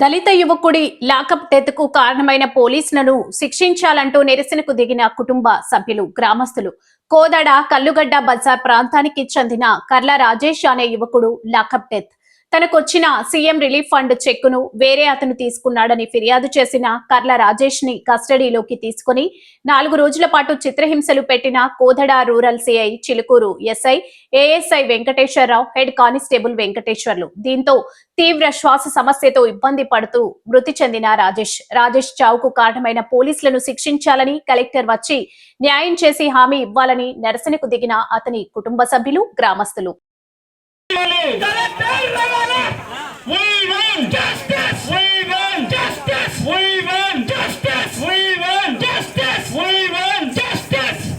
దళిత యువకుడి లాకప్ డెత్కు కారణమైన పోలీసులను శిక్షించాలంటూ నిరసనకు దిగిన కుటుంబ సభ్యులు గ్రామస్తులు. కోదడ కల్లుగడ్డ బజార్ ప్రాంతానికి చెందిన కర్ల రాజేష్ అనే యువకుడు లాకప్ డెత్. తనకొచ్చిన సీఎం రిలీఫ్ ఫండ్ చెక్కును వేరే అతను తీసుకున్నాడని ఫిర్యాదు చేసిన కర్ల రాజేష్ని కస్టడీలోకి తీసుకుని నాలుగు రోజుల పాటు చిత్రహింసలు పెట్టిన Kodad rural CI Chilukuru SI ASI Venkateswararao head constable Venkateswarlu. దీంతో తీవ్ర శ్వాస సమస్యతో ఇబ్బంది పడుతూ మృతి చెందిన రాజేష్. రాజేష్ చావుకు కారణమైన పోలీసులను శిక్షించాలని కలెక్టర్ వచ్చి న్యాయం చేసి హామీ ఇవ్వాలని నిరసనకు దిగిన అతని కుటుంబ సభ్యులు గ్రామస్తులు. We win! Justice! We win! Justice! We win! Justice! We win! Justice! We win! Justice!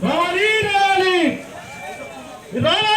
Rally! Rally! Rally!